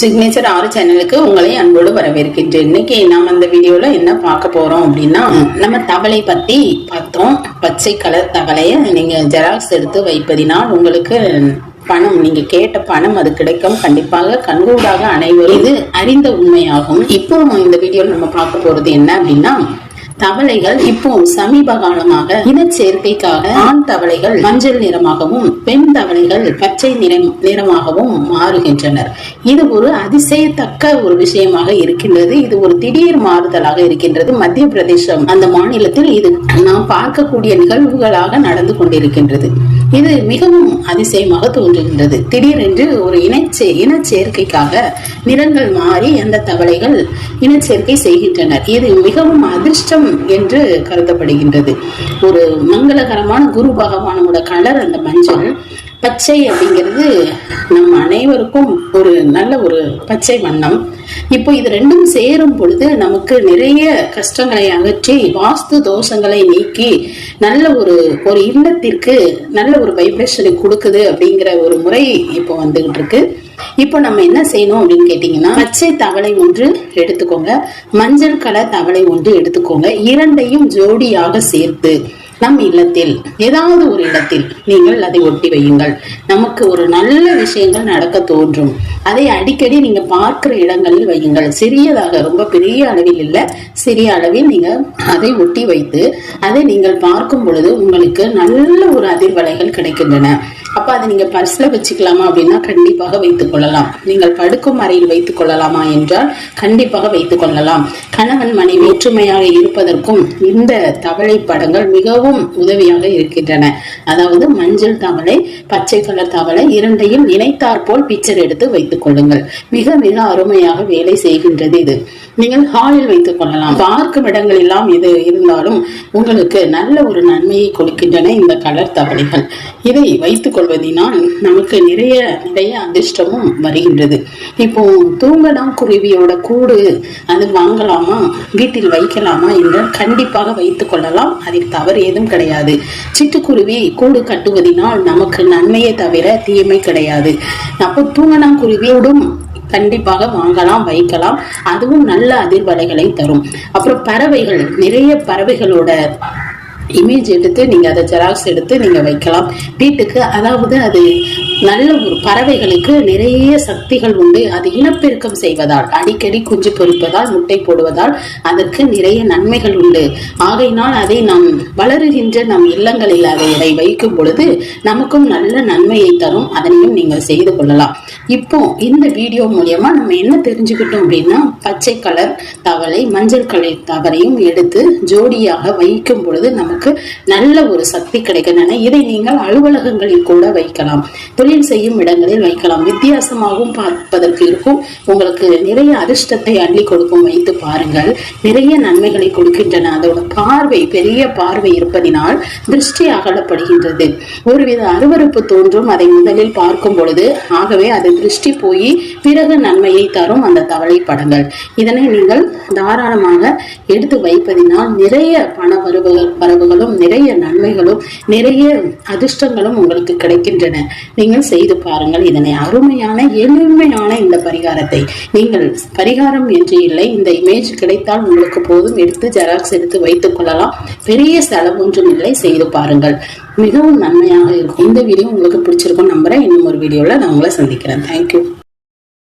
Signature ஆறு சேனலுக்கு உங்களை அன்போடு வரவேற்கின்றேன். இன்னைக்கு நாம் அந்த வீடியோல என்ன பார்க்க போறோம் அப்படின்னா நம்ம தவளை பத்தி பார்த்தோம். பச்சை கலர் தவளையை நீங்க ஜெராக்ஸ் எடுத்து வைப்பதினால் உங்களுக்கு பணம் நீங்க கேட்ட பணம் அது கிடைக்கும். கண்டிப்பாக கண்கூடாக அனைவரும் இது அறிந்த உண்மையாகும். இப்போ இந்த வீடியோவில் நம்ம பார்க்க போறது என்ன அப்படின்னா தவளைகள் இப்போ சமீப காலமாக இனச்சேர்க்கைக்காக ஆண் தவளைகள் மஞ்சள் நிறமாகவும் பெண் தவளைகள் பச்சை நிறம் நிறமாகவும் மாறுகின்றனர். இது ஒரு அதிசயத்தக்க ஒரு விஷயமாக இருக்கின்றது. இது ஒரு திடீர் மாறுதலாக இருக்கின்றது. மத்திய பிரதேசம் அந்த மாநிலத்தில் இது நாம் பார்க்கக்கூடிய நிகழ்வுகளாக நடந்து கொண்டிருக்கின்றது. இது மிகவும் அதிசயமாக தோன்றுகின்றது. திடீரென்று ஒரு இனச்சே இனச்சேர்க்கைக்காக நிறங்கள் மாறி அந்த தவளைகள் இனச்சேர்க்கை செய்கின்றனர். இது மிகவும் அதிர்ஷ்டம் என்று கருதப்படுகின்றது. ஒரு மங்களகரமான குரு பகவானோட கலர் அந்த மஞ்சள் பச்சை அப்படிங்கிறது நம் அனைவருக்கும் ஒரு நல்ல ஒரு பச்சை வண்ணம். இப்போ இது ரெண்டும் சேரும் பொழுது நமக்கு நிறைய கஷ்டங்களை அகற்றி வாஸ்து தோஷங்களை நீக்கி நல்ல ஒரு ஒரு இல்லத்திற்கு நல்ல ஒரு வைப்ரேஷனை கொடுக்குது அப்படிங்கிற ஒரு முறை இப்போ வந்துகிட்டு இருக்கு. இப்போ நம்ம என்ன செய்யணும் அப்படின்னு கேட்டீங்கன்னா பச்சை தவளை ஒன்று எடுத்துக்கோங்க. மஞ்சள் கலர் தவளை ஒன்று எடுத்துக்கோங்க. இரண்டையும் ஜோடியாக சேர்த்து நம் இல்லத்தில் ஏதாவது ஒரு இடத்தில் நீங்கள் அதை ஒட்டி வையுங்கள். நமக்கு ஒரு நல்ல விஷயங்கள் நடக்க தோன்றும். அதை அடிக்கடி நீங்க பார்க்கிற இடங்களில் வையுங்கள். சிறியதாக ரொம்ப பெரிய அளவில் இல்லை சிறிய அளவில் நீங்க அதை ஒட்டி வைத்து அதை நீங்கள் பார்க்கும் பொழுது உங்களுக்கு நல்ல ஒரு அதிர்வலைகள் கிடைக்கின்றன. அப்ப அதை நீங்க பர்ஸ்ல வச்சுக்கலாமா அப்படின்னா கண்டிப்பாக வைத்துக் கொள்ளலாம். நீங்கள் படுக்கும் அறையில் வைத்துக் கொள்ளலாமா என்றால் கண்டிப்பாக வைத்துக் கொள்ளலாம். கணவன் மனைவி ஒற்றுமையாக இருப்பதற்கும் இந்த தவளை படங்கள் மிகவும் உதவியாக இருக்கின்றன. அதாவது மஞ்சள் தவளை பச்சை கலர் தவளை இரண்டையும் இணைத்தாற்போல் பிக்சர் எடுத்து வைத்துக் கொள்ளுங்கள். மிக மிக அருமையாக வேலை செய்கின்றது இது. நீங்கள் ஹாலில் வைத்துக் கொள்ளலாம். பார்க்கும் இடங்கள் எல்லாம் இது இருந்தாலும் உங்களுக்கு நல்ல ஒரு நன்மையை கொடுக்கின்றன இந்த கலர் தவளைகள். இதை வைத்துக் கொள்வதினால் நமக்கு நிறைய நிறைய அதிர்ஷ்டமும் வருகின்றது. இப்போ தூங்கலாம் குருவியோட கூடு அது வாங்கலாமா? வீட்டில் வைக்கலாமா என்றால் கண்டிப்பாக வைத்துக் கொள்ளலாம். அதில் தவறு ஏதும் கிடையாது. சிட்டுக்குருவி கூடு கட்டுவதினால் நமக்கு நன்மையை தவிர தீமை கிடையாது. அப்போ தூங்கனாங்குருவியோடும் கண்டிப்பாக வாங்கலாம் வைக்கலாம். அதுவும் நல்ல அதிர்வலைகளை தரும். அப்புறம் பறவைகள் நிறைய பறவைகளோட இமேஜ் எடுத்து நீங்க அதை ஜெராக்ஸ் எடுத்து நீங்க வைக்கலாம். வீட்டுக்கு அதாவது அது நல்ல ஒரு பறவைகளுக்கு நிறைய சக்திகள் உண்டு. அது இனப்பெருக்கம் செய்வதால் அடிக்கடி குஞ்சு பொறிப்பதால் முட்டை போடுவதால் அதற்கு நிறைய நன்மைகள் உண்டு. ஆகையினால் அதை நாம் வளருகின்ற நம் இல்லங்களில் அதை வைக்கும் பொழுது நமக்கும் நல்ல நன்மையை தரும். அதனையும் நீங்கள் செய்து கொள்ளலாம். இப்போ இந்த வீடியோ மூலியமா நம்ம என்ன தெரிஞ்சுக்கிட்டோம் அப்படின்னா பச்சை கலர் தவளை மஞ்சள் கலர் தவளையும் எடுத்து ஜோடியாக வைக்கும் பொழுது நமக்கு நல்ல ஒரு சக்தி கிடைக்கின்றன. இதை நீங்கள் அலுவலகங்களில் கூட வைக்கலாம். தொழில் தொழில் செய்யும் இடங்களில் வைக்கலாம். வித்தியாசமாகவும் பார்ப்பதற்கு இருக்கும். உங்களுக்கு நிறைய அதிர்ஷ்டத்தை அள்ளி கொடுக்கும் வைத்து பாருங்கள். நிறைய நன்மைகளை கொடுக்கின்றன. அதோட பார்வை பெரிய பார்வை இருப்பதினால் திருஷ்டி அகலப்படுகின்றது. ஒருவித அருவறுப்பு தோன்றும். அதை முதலில் பார்க்கும் பொழுது ஆகவே அது திருஷ்டி போய் பிறகு நன்மையை தரும் அந்த தவளை படங்கள். இதனை நீங்கள் தாராளமாக எடுத்து வைப்பதினால் நிறைய பண வரவுகள் வரவுகளும் நிறைய நன்மைகளும் நிறைய அதிர்ஷ்டங்களும் உங்களுக்கு கிடைக்கின்றன. நீங்கள் நீங்கள் செய்து பாருங்கள். இதனை அருமையான எளிமையான இந்த பரிகாரத்தை. நீங்கள் பரிகாரம் என்று இல்லை இந்த இமேஜ் கிடைத்தால் உங்களுக்கு போதும். எடுத்து ஜெராக்ஸ் எடுத்து வைத்துக் கொள்ளலாம். பெரிய செலவு ஒன்றும் இல்லை செய்து பாருங்கள். மிகவும் நன்மையாக இருக்கும். இந்த வீடியோ உங்களுக்கு பிடிச்சிருக்கும் நம்புறேன். இன்னும் ஒரு வீடியோவில் நான் உங்களை சந்திக்கிறேன். தேங்க்யூ